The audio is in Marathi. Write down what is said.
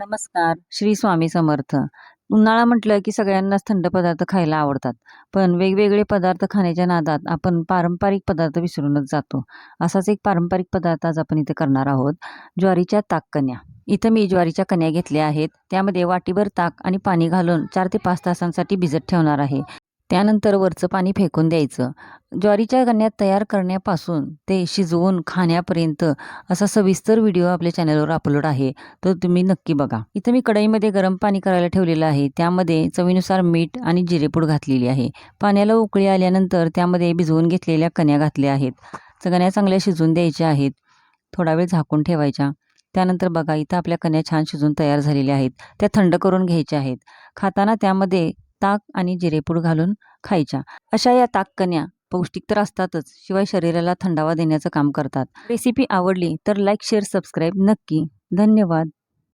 नमस्कार श्री स्वामी समर्थ. उन्हाळा म्हटलं की सगळ्यांनाच थंड पदार्थ खायला आवडतात. पण वेगवेगळे पदार्थ खाण्याच्या नादात आपण पारंपरिक पदार्थ विसरूनच जातो. असाच एक पारंपरिक पदार्थ आज आपण इथे करणार आहोत ज्वारीच्या ताककन्या इथं मी ज्वारीच्या कन्या घेतल्या आहेत. त्यामध्ये वाटीभर ताक आणि पाणी घालून चार ते पाच तासांसाठी भिजत ठेवणार आहे. त्यानंतर वरचं पाणी फेकून द्यायचं. ज्वारीच्या गण्या तयार करण्यापासून ते शिजवून खाण्यापर्यंत असा सविस्तर व्हिडिओ आपल्या चॅनलवर अपलोड आहे. तर तुम्ही नक्की बघा. इथं मी कढईमध्ये गरम पाणी करायला ठेवलेलं आहे. त्यामध्ये चवीनुसार मीठ आणि जिरेपूड घातलेली आहे. पाण्याला उकळी आल्यानंतर त्यामध्ये भिजवून घेतलेल्या कण्या घातल्या आहेत. कण्या चांगल्या शिजवून द्यायच्या आहेत. थोडा वेळ झाकून ठेवायच्या. त्यानंतर बघा इथं आपल्या कण्या छान शिजून तयार झालेल्या आहेत. त्या थंड करून घ्यायच्या आहेत. खाताना त्यामध्ये ताक आणि जिरेपूड घालून खायच्या. अशा या ताककन्या पौष्टिक तर असतातच शिवाय शरीराला थंडावा देण्याचं काम करतात. रेसिपी आवडली तर लाईक शेअर सबस्क्राईब नक्की. धन्यवाद.